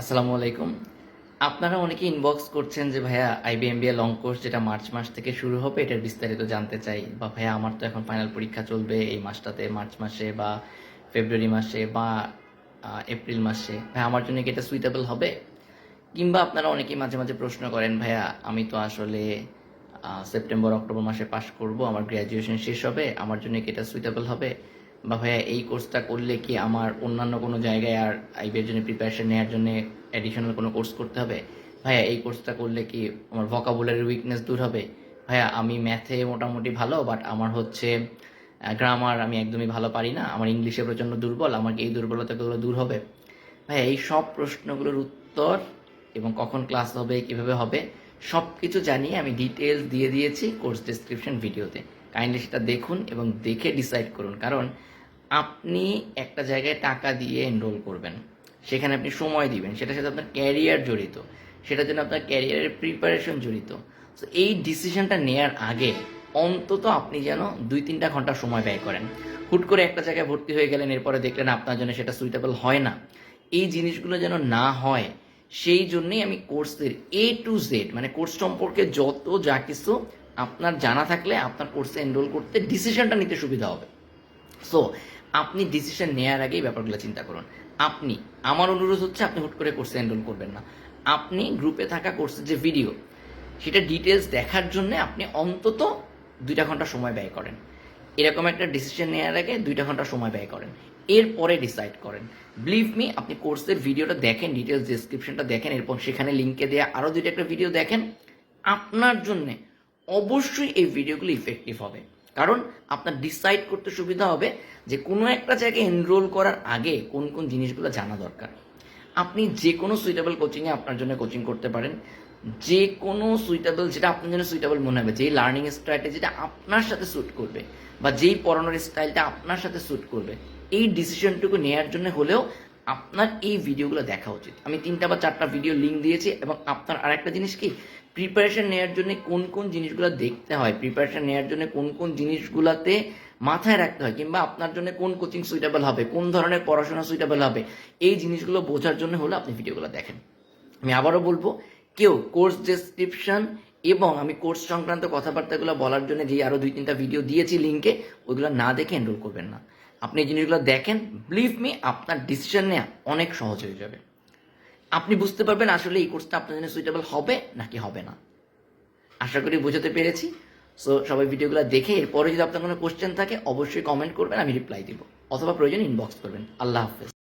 আসসালামু আলাইকুম। আপনারা অনেকে ইনবক্স করছেন যে, ভাইয়া আইবিএমবিএ লং কোর্স যেটা মার্চ মাস থেকে শুরু হবে, এটার বিস্তারিত জানতে চাই। বা, ভাইয়া, আমার তো এখন ফাইনাল পরীক্ষা চলবে এই মাসটাতে, মার্চ মাসে বা ফেব্রুয়ারি মাসে বা এপ্রিল মাসে। ভাই আমার জন্য কি এটা সুইটেবল হবে? কিংবা আপনারা অনেকেই মাঝে মাঝে প্রশ্ন করেন, ভাইয়া, আমি তো আসলে সেপ্টেম্বর অক্টোবর মাসে পাশ করব, আমার গ্র্যাজুয়েশন শেষ হবে, আমার জন্য কি এটা সুইটেবল হবে? বা ভাইয়া এই কোর্সটা করলে কি আমার অন্যান্য কোনো জায়গায় আর আইবিএর জন্য প্রিপারেশন নেওয়ার জন্য অ্যাডিশনাল কোনো কোর্স করতে হবে? ভাইয়া, এই কোর্সটা করলে কি আমার ভকাবুলারি উইকনেস দূর হবে? ভাইয়া, আমি ম্যাথে মোটামুটি ভালো বাট আমার হচ্ছে গ্রামার আমি একদমই ভালো পারি না। আমার ইংলিশে প্রচণ্ড দুর্বল আমার এই দুর্বলতাগুলো দূর হবে। ভাইয়া, এই সব প্রশ্নগুলোর উত্তর এবং কখন ক্লাস হবে, কীভাবে হবে সব কিছু জানিয়ে আমি ডিটেলস দিয়ে দিয়েছি কোর্স ডেসক্রিপশন ভিডিওতে কাইন্ডলি সেটা দেখুন এবং দেখে ডিসাইড করুন। কারণ আপনি একটা জায়গায় টাকা দিয়ে এনরোল করবেন। সেখানে আপনি সময় দিবেন। সেটার সাথে আপনার ক্যারিয়ার জড়িত। সেটার জন্য আপনার ক্যারিয়ারের প্রিপারেশন জড়িত। তো এই ডিসিশনটা নেয়ার আগে অন্তত আপনি যেন দুই তিনটা ঘণ্টা সময় ব্যয় করেন। হুট করে একটা জায়গায় ভর্তি হয়ে গেলেন, এরপরে দেখলেন আপনার জন্য সেটা সুইটেবল হয় না। এই জিনিসগুলো যেন না হয়, সেই জন্যই আমি কোর্সের এ টু জেড মানে কোর্স সম্পর্কে যত যা কিছু আপনার জানা থাকলে আপনার কোর্সে এনরোল করতে ডিসিশনটা নিতে সুবিধা হবে। সো আপনি ডিসিশন নেওয়ার আগেই ব্যাপারগুলো চিন্তা করুন। আপনি, আমার অনুরোধ হচ্ছে আপনি হুট করে কোর্সে এনরোল করবেন না। আপনি গ্রুপে থাকা কোর্সের যে ভিডিও সেটা ডিটেলস দেখার জন্য আপনি অন্তত দুইটা ঘণ্টা সময় ব্যয় করেন। এরকম একটা ডিসিশন নেওয়ার আগে দুইটা ঘণ্টা সময় ব্যয় করেন। এরপরে ডিসাইড করেন। বিলিভ মি আপনি কোর্সের ভিডিওটা দেখেন ডিটেলস ডিসক্রিপশনটা দেখেন, এরপর সেখানে লিঙ্কে দেওয়া আরও দুইটা একটা ভিডিও দেখেন। আপনার জন্যে অবশ্যই এই ভিডিওগুলো ইফেক্টিভ হবে। কারণ আপনার ডিসাইড করতে সুবিধা হবে যে কোনো একটা জায়গায় এনরোল করার আগে কোন কোন জিনিসগুলো জানা দরকার। আপনি যে কোনো সুইটেবল কোচিংয়ে আপনার জন্য কোচিং করতে পারেন। যে কোনো সুইটেবল যেটা আপনার জন্য সুইটেবল মনে হবে, যেই লার্নিং স্ট্র্যাটেজিটা আপনার সাথে স্যুট করবে বা যেই পড়ানোর স্টাইলটা আপনার সাথে স্যুট করবে, এই ডিসিশনটুকু নেওয়ার জন্য হলেও আপনার এই ভিডিওগুলো দেখা উচিত। আমি তিনটা বা চারটা ভিডিও লিঙ্ক দিয়েছি এবং আপনার আরেকটা জিনিস কি? প্রিপারেশন নেওয়ার জন্য কোন কোন জিনিসগুলো দেখতে হয়? প্রিপারেশন নেওয়ার জন্য কোন কোন জিনিসগুলোতে মাথায় রাখতে হয়? কিংবা আপনার জন্য কোন কোচিং সুইটেবল হবে? কোন ধরনের পড়াশোনা সুইটেবল হবে? এই জিনিসগুলো বোঝার জন্য হলে আপনি ভিডিওগুলো দেখেন। আমি আবারও বলব, কেউ কোর্স ডেসক্রিপশন এবং আমি কোর্স সংক্রান্ত কথাবার্তাগুলো বলার জন্য যে আরও দুই তিনটা ভিডিও দিয়েছি লিঙ্কে ওইগুলো না দেখে এনরোল করবেন না। আপনি এই জিনিসগুলো দেখেন বিলিভ মি আপনার ডিসিশন নেওয়া অনেক সহজ হয়ে যাবে। আপনি বুঝতে পারবেন আসলে এই কোর্সটা আপনার জন্য সুইটেবল হবে নাকি হবে না। আশা করি বোঝাতে পেরেছি। সো সবাই ভিডিওগুলো দেখে এরপরে যদি আপনার কোনো কোশ্চেন থাকে, অবশ্যই কমেন্ট করবেন, আমি রিপ্লাই দিব। অথবা প্রয়োজন ইনবক্স করবেন। আল্লাহ হাফেজ।